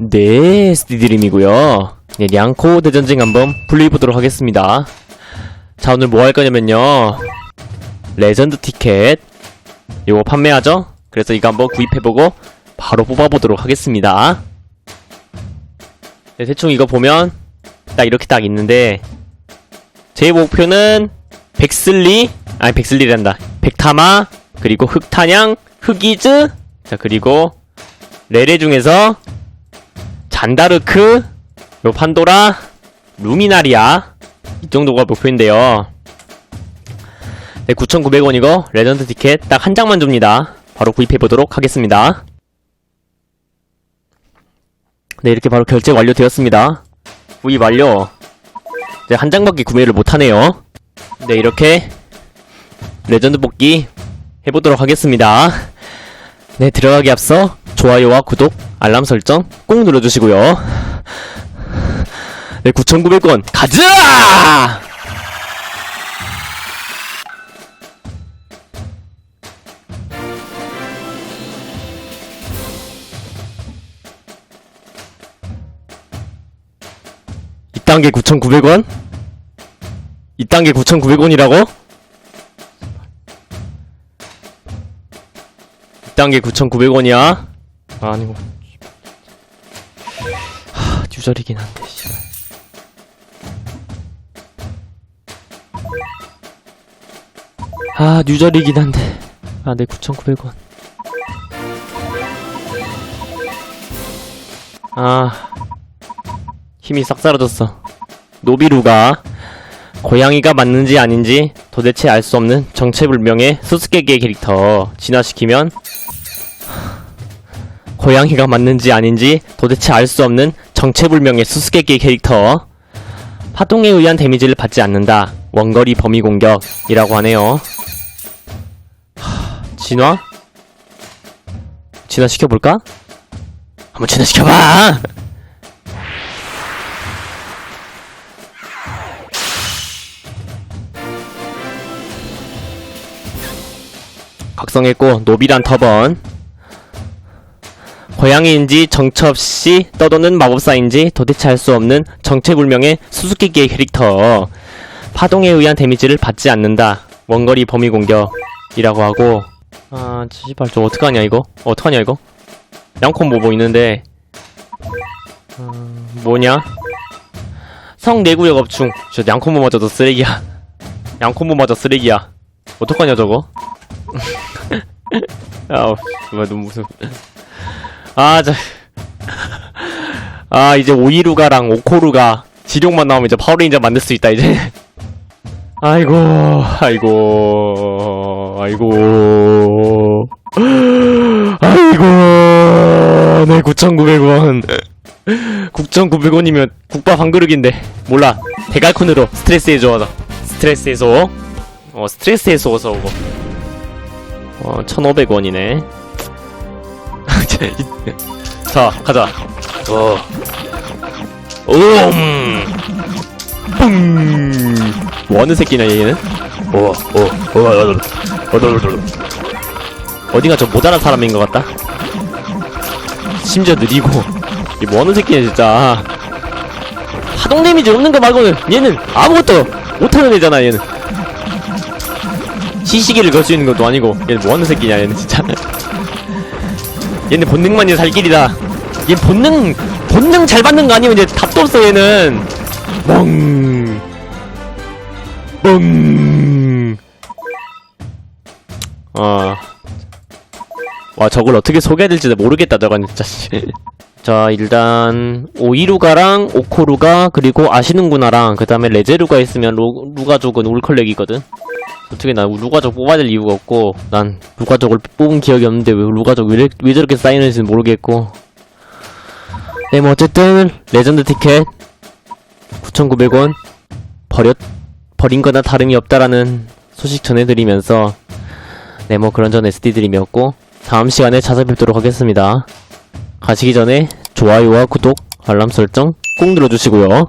네, 스티드림이고요. 네, 냥코 대전쟁 한번 플레이보도록 하겠습니다. 자, 오늘 뭐 할 거냐면요. 레전드 티켓. 이거 판매하죠? 그래서 이거 한번 구입해보고 바로 뽑아보도록 하겠습니다. 네, 대충 이거 보면 딱 이렇게 딱 있는데 제 목표는 백슬리, 아니 백슬리란다. 백타마, 그리고 흑탄양, 흑이즈, 자 그리고 레레 중에서 잔다르크, 요 판도라, 루미나리아 이 정도가 목표인데요. 네, 9,900원이고 레전드 티켓 딱 한 장만 줍니다. 바로 구입해 보도록 하겠습니다. 네, 이렇게 바로 결제 완료되었습니다. 구입 완료. 네, 한 장밖에 구매를 못하네요. 네, 이렇게 레전드 뽑기 해보도록 하겠습니다. 네, 들어가기 앞서 좋아요와 구독, 알람 설정 꼭 눌러주시고요. 네, 9,900원 가자! 이 단계 9,900원? 이 단계 9,900원이라고? 이 단계 9,900원이야? 아, 아니고. 하, 뉴저리긴 한데, 씨발. 아, 뉴저리긴 한데. 아, 네, 9,900원. 아, 힘이 싹 사라졌어. 노비루가 고양이가 맞는지 아닌지 도대체 알 수 없는 정체불명의 수수께끼 캐릭터 진화시키면 고양이가 맞는지 아닌지 도대체 알 수 없는 정체불명의 수수께끼 캐릭터 파동에 의한 데미지를 받지 않는다 원거리 범위 공격이라고 하네요 하, 진화? 진화시켜볼까? 한번 진화시켜봐! 각성했고 노비란 터번 고양이인지 정처 없이 떠도는 마법사인지 도대체 알 수 없는 정체불명의 수수께끼의 캐릭터. 파동에 의한 데미지를 받지 않는다. 원거리 범위 공격이라고 하고. 아 씨발 저 어떡하냐 이거? 어떡하냐 이거? 양콤보 보이는데. 음, 뭐냐? 성 내구역 업충. 저 양콤보 맞아도 쓰레기야. 양콤보 맞아 쓰레기야. 어떡하냐 저거? 아우, 정말 너무 무서워. 아, 저. 아, 이제 오이루가랑 오코루가 지룡만 나오면 이제 파워레인저 만들 수 있다, 이제. 아이고, 아이고, 아이고. 아이고, 네, 9,900원. 9,900원이면 국밥 한 그릇인데. 몰라. 대갈콘으로 스트레스 해줘. 스트레스 해소. 어, 스트레스 해소어서 오고. 어, 1,500원이네. 자, 가자. 어. 음. 뿡. 뭐 하는 새끼냐, 얘는? 어, 어, 어, 어, 어, 어, 어디가 저 모자란 사람인 것 같다? 심지어 느리고. 이뭐 하는 새끼냐, 진짜. 파동 데미지 없는 거 말고는 얘는 아무것도 못하는 애잖아, 얘는. 시시기를 걸 수 있는 것도 아니고 얘는 뭐하는 새끼냐 얘는 진짜 얘는 본능만이 살 길이다 얘 본능 본능 잘 받는 거 아니면 이제 답도 없어 얘는 멍 멍. 어. 와 저걸 어떻게 소개해야 될지 모르겠다 저건 진짜 자 일단 오이루가랑 오코루가 그리고 아시는구나랑 그 다음에 레제루가 있으면 루, 루가족은 울컬렉이거든. 어떻게 나 루가족 뽑아야 될 이유가 없고 난 루가족을 뽑은 기억이 없는데 왜 루가족 왜, 왜 저렇게 쌓이는지는 모르겠고. 네 뭐 어쨌든 레전드 티켓 9,900원 버렸 버린 거나 다름이 없다라는 소식 전해드리면서 네 뭐 그런 전 SD드림이었고 다음 시간에 찾아뵙도록 하겠습니다. 가시기 전에 좋아요와 구독 알람 설정 꼭 눌러주시고요